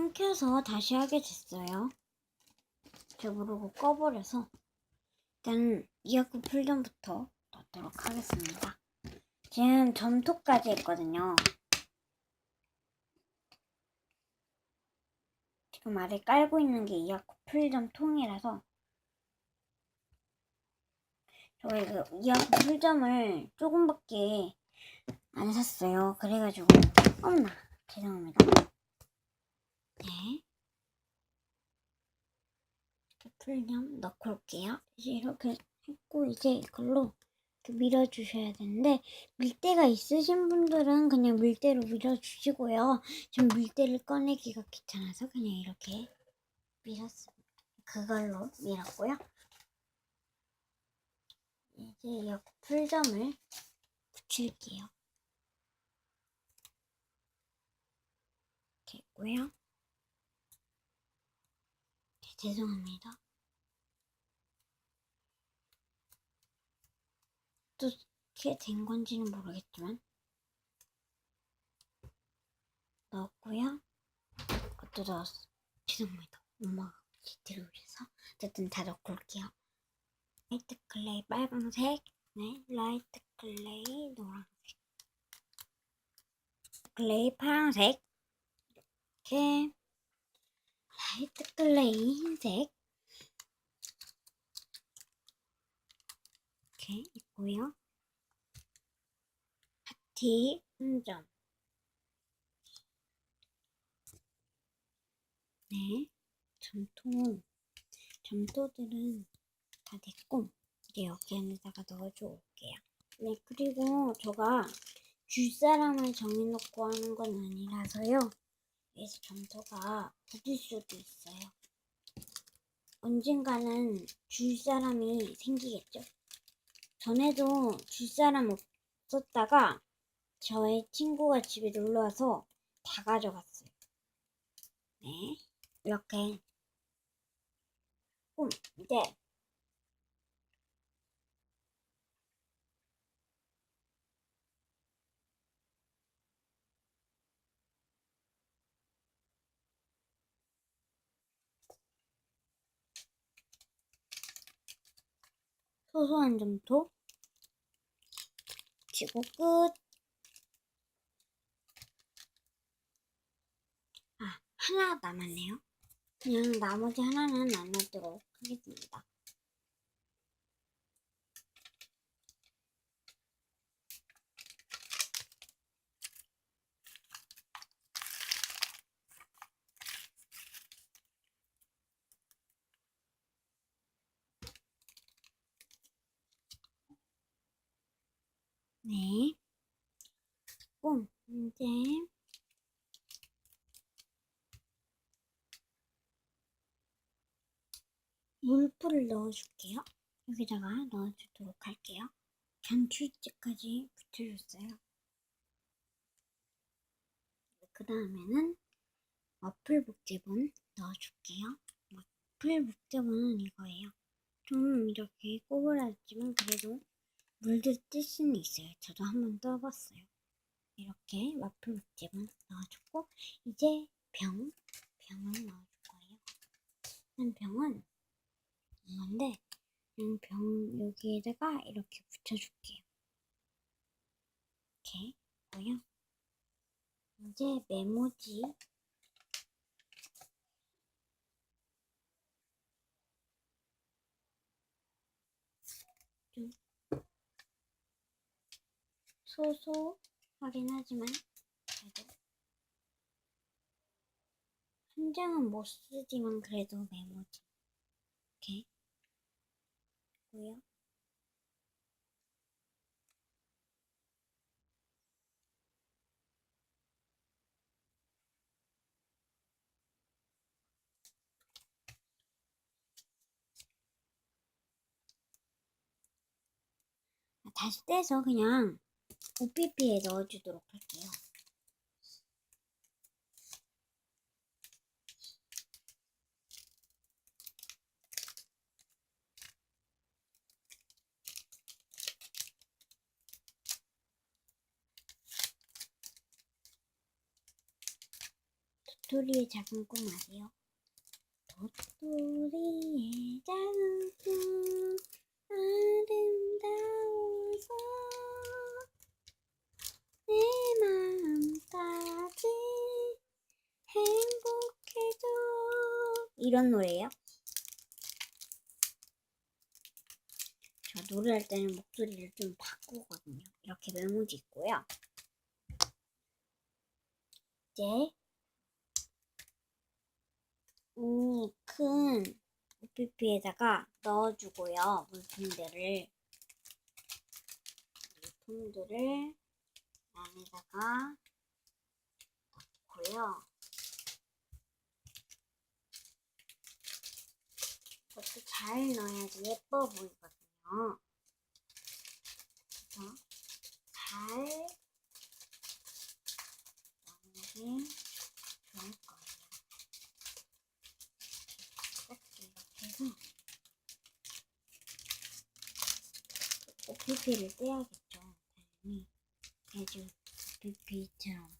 끊겨서 다시 하게 됐어요. 저 모르고 꺼버려서 일단 이학구 풀전부터 넣도록 하겠습니다. 지금 점토까지 했거든요. 지금 아래 깔고 있는 게 이학구 풀점 통이라서 저희 그 이학구 풀점을 조금밖에 안 샀어요. 그래가지고 엄나 죄송합니다. 네. 이렇게 풀념 넣고 올게요. 이렇게 했고 이제 이걸로 이렇게 밀어주셔야 되는데 밀대가 있으신 분들은 그냥 밀대로 밀어주시고요. 좀 밀대를 꺼내기가 귀찮아서 그냥 이렇게 밀었습니다. 그걸로 밀었고요. 이제 이 풀점을 붙일게요. 있고요. 네, 죄송합니다. 어떻게 된 건지는 모르겠지만 넣었고요. 그것도 넣었어. 죄송합니다. 엄마가 디테일을 위해서 어쨌든 다 넣고 올게요. 라이트 클레이 빨강색, 네, 라이트 클레이 노란색, 클레이 파란색, 이렇게 라이트 클레이 흰색 이렇게 있고요. 파티 한점 네, 점토 점토들은 다 됐고 이제 여기 안에다가 넣어줘 올게요. 네, 그리고 제가 줄 사람을 정해놓고 하는 건 아니라서요. 그래서 점토가 굳을 수도 있어요. 언젠가는 줄 사람이 생기겠죠. 전에도 줄 사람 없었다가 저의 친구가 집에 놀러 와서 다 가져갔어요. 네, 이렇게. 그럼 이제 소소한 점토 치고 끝. 아, 하나 남았네요. 그냥 나머지 하나는 안 넣도록 하겠습니다. 네. 꼭 이제 물풀을 넣어줄게요. 여기다가 넣어주도록 할게요. 견출제까지 붙여줬어요. 그 다음에는 와플 복제본 넣어줄게요. 와플 복제본은 이거예요. 좀 이렇게 꼬부라졌지만 그래도 물들 뜰 수는 있어요. 저도 한번 떠봤어요. 이렇게 와플 목집은 넣어줬고 이제 병, 병을 넣어줄 거예요. 한 병은 이건데 그냥 병 여기에다가 이렇게 붙여줄게요. 이렇게 보여. 이제 메모지 좀 소소 하긴 하지만 그래도 한 장은 못 쓰지만 그래도 메모지. 이렇게 고요. 다시 떼서 그냥 OPP에 넣어주도록 할게요. 도토리의 작은 꿈 아세요? 도토리의 작은 꿈 아름다워서 내 마음까지 행복해져 이런 노래예요. 저 노래할 때는 목소리를 좀 바꾸거든요. 이렇게 메모지 있고요. 이제 이큰 OPP에다가 넣어주고요. 물품들을 물품들을 안에다가 넣고요. 이것도 잘 넣어야지 예뻐 보이거든요. 그래서 잘 넣는 게 좋을 거예요. 이렇게 이렇게 해서 OPP를 떼야겠죠. 당연히 아주 OPP처럼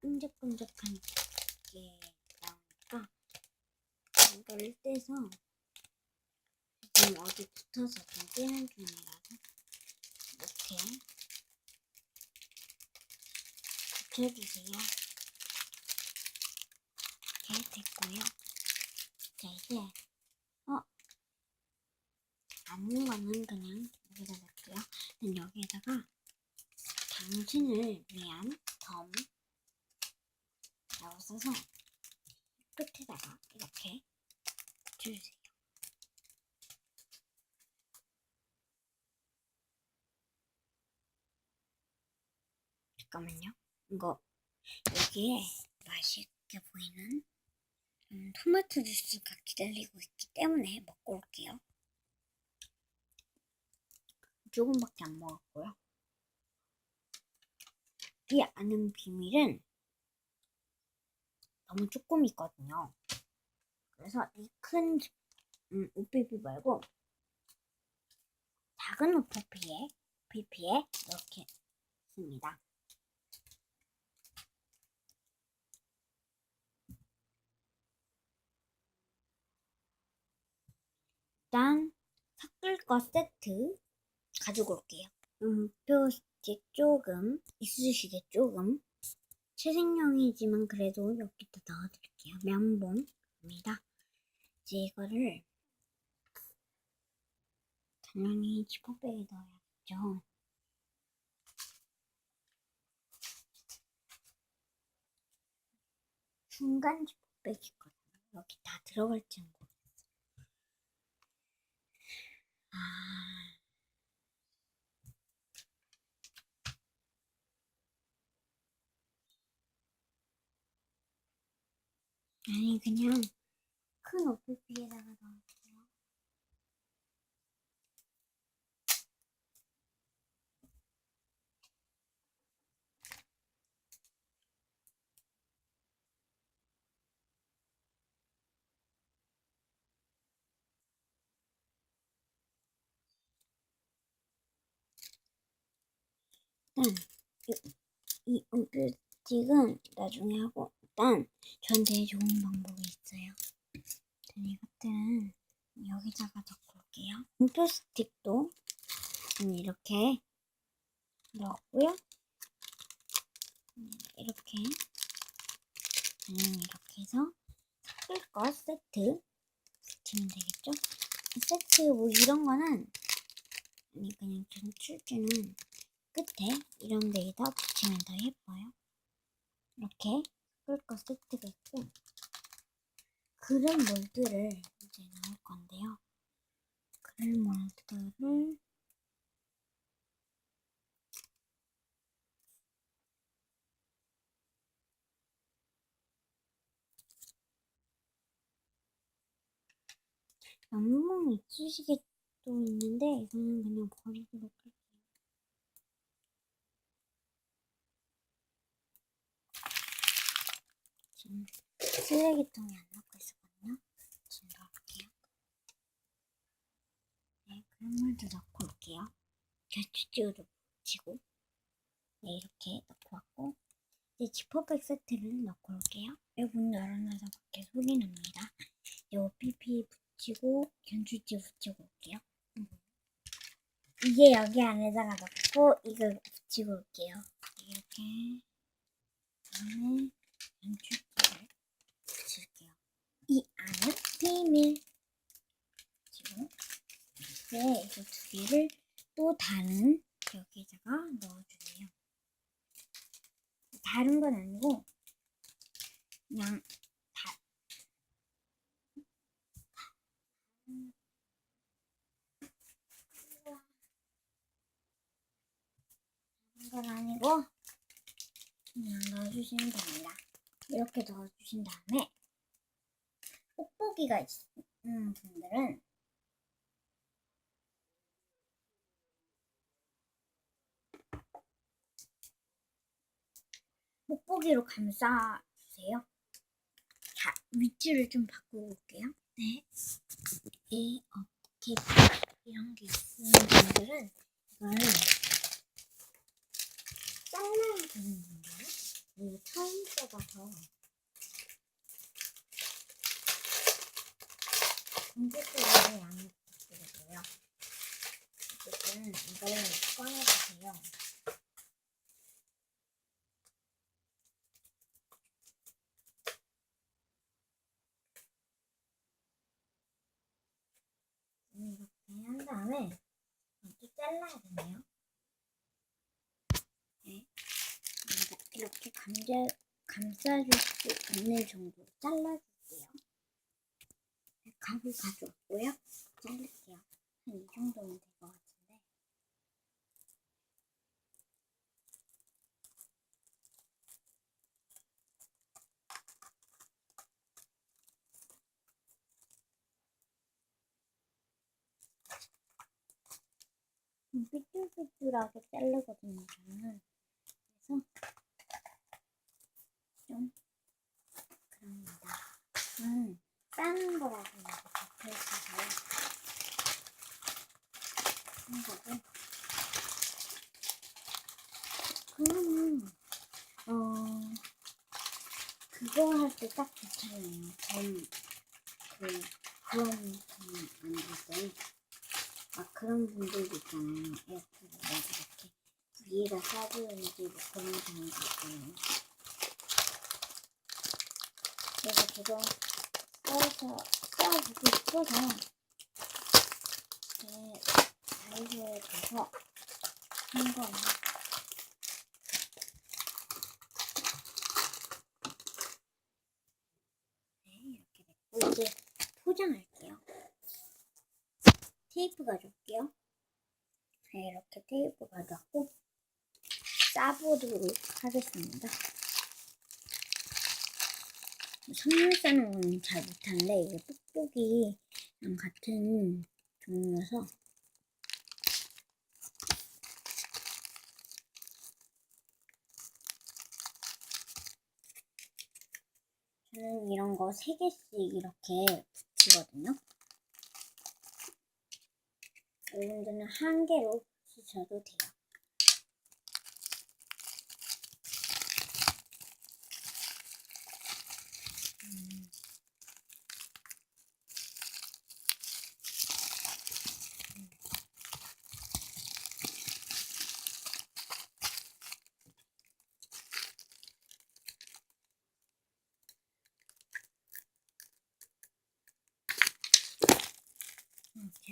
끈적끈적한 게 이거를 떼서 지금 어디 붙어서 좀 떼는 중이라서 이렇게 붙여주세요. 이렇게 됐고요. 자 이제 어 남은 거는 그냥 여기다 넣을게요. 난 여기에다가 당신을 위한 덤 라고 써서 끝에다가 이렇게 붙여주세요. 잠깐만요. 이거 여기에 맛있게 보이는 음, 토마토 주스가 기다리고 있기 때문에 먹고 올게요. 조금밖에 안 먹었고요. 이 아는 비밀은 너무 조금 있거든요. 그래서 이큰 음, 오피피 말고 작은 오피피에 이렇게 씁니다. 일단 섞을 거 세트 가지고 올게요. 음표 스틱 조금 이쑤시개 조금 채색용이지만 그래도 여기다 넣어드릴게요. 면봉입니다. 이제 이거를 당연히 지퍼백에 넣어야겠죠. 중간 지퍼백이 있거든요. 여기 다 들어갈지는 모르겠어요. 아... 아니 그냥 큰 오피피에다가 넣을 일단 이, 이 오피스틱은 나중에 하고 일단 저한테 좋은 방법이 있어요. 이것들은 여기다가 넣고 올게요. 음표 스틱도 이렇게 넣었고요. 음, 이렇게 음, 이렇게 해서 섞을 거 세트 붙이면 되겠죠? 세트 뭐 이런 거는 아니 그냥 전출주는 끝에 이런 데에다 붙이면 더 예뻐요. 이렇게 끓거 세트가 있고 그릇 몰드를 이제 넣을 건데요. 그릇 몰드를 연봉 이쑤시개도 있는데 이거는 그냥 버리도록 할게요. 지금 쓰레기통에 안 넣고 있었거든요. 지금 넣을게요. 네, 그물도 넣고 올게요. 결주지우도 붙이고 네, 이렇게 넣고 왔고 이제 지퍼백 세트를 넣고 올게요. 문 열어놔서 밖에 소리 납니다. 이제 OPP 붙이고 견주지 붙이고 올게요. 이제 여기 안에다가 넣고 이걸 붙이고 올게요. 이렇게 다음에 견주지를 붙일게요. 이 안은 비밀. 지금 네, 이거 두 개를 또 다른 여기다가 넣어주세요. 다른 건 아니고 그냥 다 다른 건 아니고 그냥 넣어주시면 됩니다. 이렇게 넣어주신 다음에 뽁뽁이가 있는 분들은 뽁뽁이로 감싸주세요. 자, 위치를 좀 바꾸고 올게요. 네. 이 어깨 이런 게 있는 분들은 이걸 잘라야 되는 건가요? 이거 처음 써봐서 공개적으로 양해 부탁드리고요. 어쨌든 이걸 꺼내주세요. 이렇게 한 다음에 이렇게 잘라야 되네요. 네. 이렇게 감자, 감싸줄 수 있는 정도로 잘라줄게요. 네, 각을 가져왔고요. 자를게요. 한 이 정도면 될 것 같은데. 음, 삐뚤삐뚤하게 자르거든요, 저는. 그래서 좀 그럽니다. 음, 다른 거라고 적혀 있어서 한 거고. 그러면 어 그거 할 때 딱 좋잖아요. 전 그, 그런 점 만들 때. 막 그런 분들도 있잖아요. 이렇게 뭐 이렇게 위에다 싸주는지 뭐 그런 경우도 있잖아요. 그래서 그거 써서 써보고 싶어서 제 다이소에 가서 한 거예요. 네, 이렇게 됐고 이제 포장할게요. 테이프 가져올게요. 네, 이렇게 테이프 가져왔고 싸보도록 하겠습니다. 선물 싸는 잘 못하는데 이게 뽁뽁이랑 같은 종류여서 저는 이런 거세 개씩 이렇게 붙이거든요. 여러분들은 한 개로 붙이셔도 돼요. 음. 음, 죄송합니다. 다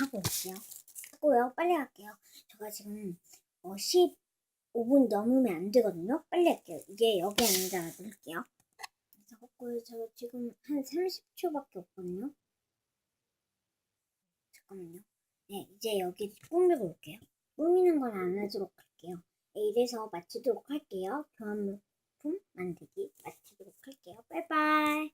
하고 올게요. 하고요. 빨리 할게요. 제가 지금 어, 15분 넘으면 안 되거든요. 빨리 할게요. 이제 여기 안에다가 넣을게요. 그래서. 저 지금 한 30초밖에 없거든요. 잠깐만요. 네, 이제 여기 꾸미고 올게요. 꾸미는 건 안 하도록 할게요. 네, 이래서 마치도록 할게요. 교환 물품 만들기 마치도록 할게요. 빠이빠이.